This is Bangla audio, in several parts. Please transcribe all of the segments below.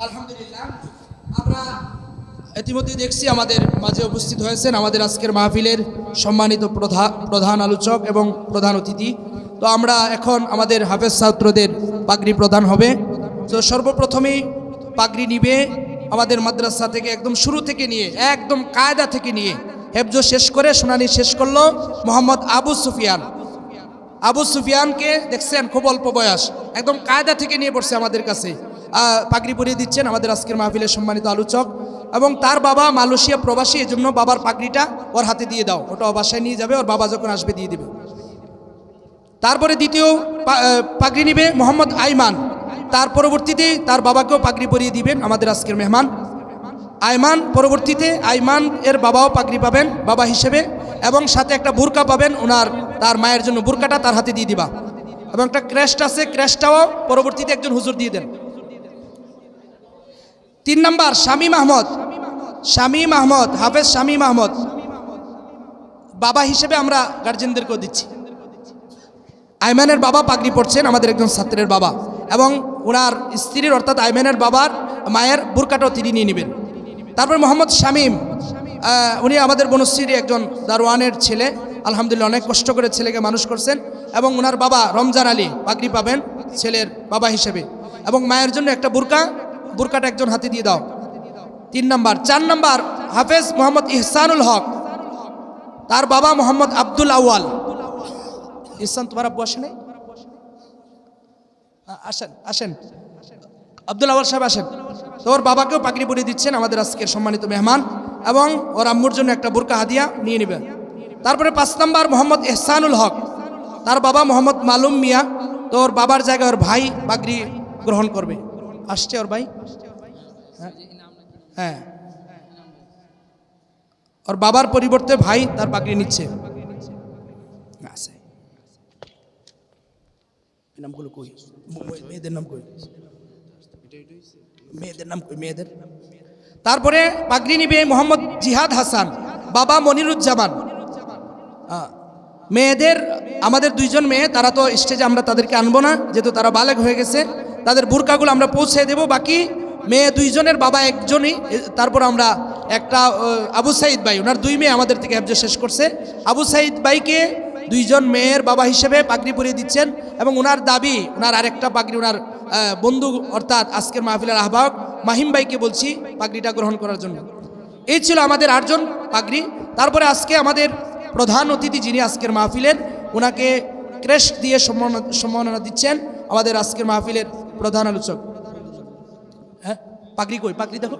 আলহামদুলিল্লাহ। আমরা ইতিমধ্যে দেখছি আমাদের মাঝে উপস্থিত হয়েছেন আমাদের আজকের মাহফিলের সম্মানিত প্রধা- প্রধান আলোচক এবং প্রধান অতিথি। তো আমরা এখন আমাদের হাফেজ ছাত্রদের পাগড়ি প্রদান হবে। তো সর্বপ্রথমেই পাগড়ি নিবে আমাদের মাদ্রাসা থেকে একদম শুরু থেকে নিয়ে, একদম কায়দা থেকে নিয়ে। হেফজ শেষ করে শুনানি শেষ করল মোহাম্মদ আবু সুফিয়ান। আবু সুফিয়ানকে দেখছেন খুব অল্প বয়স, একদম কায়দা থেকে নিয়ে পড়ছে আমাদের কাছে। পাগড়ি পরিয়ে দিচ্ছেন আমাদের আজকের মাহফিলের সম্মানিত আলোচক। এবং তার বাবা মালয়েশিয়া প্রবাসী, এজন্য বাবার পাগড়িটা ওর হাতে দিয়ে দাও। ওটা বাসায় নিয়ে যাবে, ওর বাবা যখন আসবে দিয়ে দেবে। তারপরে দ্বিতীয় পাগড়ি নিবে মোহাম্মদ আইমান। তার পরবর্তীতে তার বাবাকেও পাগড়ি পরিয়ে দিবেন আমাদের আজকের মেহমান। আইমান, পরবর্তীতে আইমান এর বাবাও পাগড়ি পাবেন, বাবা হিসেবে। এবং সাথে একটা বুরকা পাবেন ওনার তার মায়ের জন্য বুরকাটা তার হাতে দিয়ে দিবা। এবং একটা ক্র্যাশট আছে ক্র্যাশটাও পরবর্তীতে একজন হুজুর দিয়ে দেন। তিন নাম্বার, শামীম আহমদ। শামীম আহমদ, হাফেজ শামীম আহমদ। বাবা হিসেবে আমরা গার্জেনদেরকেও দিচ্ছি। আইমানের বাবা পাগড়ি পড়ছেন আমাদের একজন ছাত্রের বাবা এবং ওনার স্ত্রীর অর্থাৎ আইমানের বাবার মায়ের বুরকাটাও তিনি নিয়ে নেবেন। তারপর মোহাম্মদ শামীম উনি আমাদের বনশ্রীর একজন দারোয়ানের ছেলে। আলহামদুলিল্লাহ অনেক কষ্ট করে ছেলেকে মানুষ করছেন এবং ওনার বাবা রমজান আলী পাগড়ি পাবেন ছেলের বাবা হিসেবে এবং মায়ের জন্য একটা বুরকা বুরকাটা একজন হাতে দিয়ে দাও। তিন নাম্বার। চার নাম্বার, হাফেজ মোহাম্মদ ইহসানুল হক। তার বাবা মোহাম্মদ আব্দুল আউয়াল। ইহসান, তোমার আব্বু আসে নাই আ- আসেন আসেন। আব্দুল আওয়াল সাহেব আসেন। তো ওর বাবাকেও পাগড়ি পরিয়ে দিচ্ছেন আমাদের আজকের সম্মানিত মেহমান এবং ওর আম্মুর জন্য একটা বুরকা হাদিয়া নিয়ে নেবেন তারপরে পাঁচ নাম্বার, মোহাম্মদ এহসানুল হক। তার বাবা মোহাম্মদ মালুম মিয়া। তোর বাবার জায়গায় ওর ভাই পাগড়ি গ্রহণ করবে। আসছে ওর ভাই? হ্যাঁ। হ্যাঁ। ওর বাবার পরিবর্তে ভাই তার পাগড়ি নিচ্ছে। মেয়েদের নাম কই? মেয়েদের তারপরে পাগড়ি নিবে মোহাম্মদ জিহাদ হাসান, বাবা মনিরুজ্জামান। মেয়েদের, আমাদের দুইজন মেয়ে, তারা তো স্টেজে আমরা তাদেরকে আনব না, যেহেতু তারা বালেক হয়ে গেছে। তাদের বুরকাগুলো আমরা পৌঁছে দেব। বাকি মেয়ে দুইজনের, বাবা একজনই। তারপর আমরা একটা আবু সাইদ ভাই, ওনার দুই মেয়ে আমাদের থেকে হেফজ শেষ করছে। আবু সাইদ ভাইকে দুইজন মেয়ের বাবা হিসেবে পাগড়ি পরিয়ে দিচ্ছেন এবং ওনার দাবি, ওনার আরেকটা পাগড়ি, ওনার বন্ধু অর্থাৎ আজকের মাহফিলের আহ্বায়ক মাহিম ভাইকে বলছি পাগড়িটা গ্রহণ করার জন্য। এই ছিল আমাদের আটজন পাগড়ি। তারপরে আজকে আমাদের প্রধান অতিথি যিনি আজকের মাহফিলের, ওনাকে ক্রেস্ট দিয়ে সম্মাননা দিচ্ছেন। আমাদের আজকের মাহফিলের প্রধান আলোচক। হ্যাঁ পাগড়ি কই? পাগড়ি দেখো।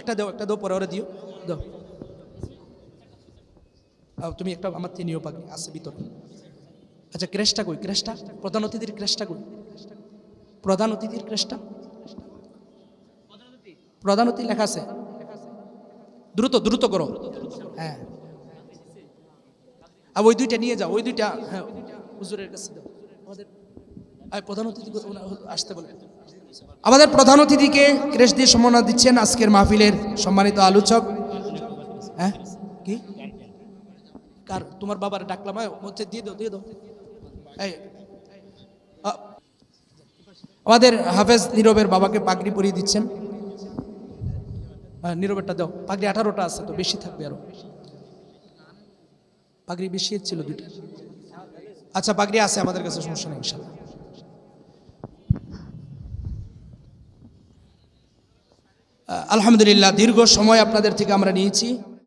একটা দাও একটা দাও, পরে ওরা দিও। দাও। তুমি একটা আমার নিও পাগড়ি, আছে ভিতর। আচ্ছা ক্রেশটা কই? ক্রেশটা প্রধান অতিথির ক্রেশটা কই? প্রধান অতিথির ক্রেশটা প্রধান অতিথি লেখা আছে। দ্রুত দ্রুত করো। হ্যাঁ। আর ওই দুইটা নিয়ে যাও, ওই দুইটা হ্যাঁ হুজুরের কাছে দাও। আমাদের প্রধান অতিথি আসতে বলে আমাদের প্রধান অতিথিকে ক্রেশ দিয়ে সম্মাননা দিচ্ছেন আজকের মাহফিলের সম্মানিত আলোচক। হ্যাঁ? কি? কার? তোমার বাবার ডাকলাম হচ্ছে দিয়ে দাও দিয়ে দাও। এই আমাদের হাফেজ নীরবের বাবাকে পাগড়ি পরিয়ে দিচ্ছেন। হ্যাঁ নীরবেরটা দাও। পাগড়ি আঠারোটা আছে তো, বেশি থাকবে আরও। পাগড়ি বেশি ছিল দুইটা। আচ্ছা পাগড়ি আছে আমাদের কাছে, সমস্যা নেই, ইনশাল্লাহ। আলহামদুলিল্লাহ দীর্ঘ সময় আপনাদের থেকে আমরা নিয়েছি।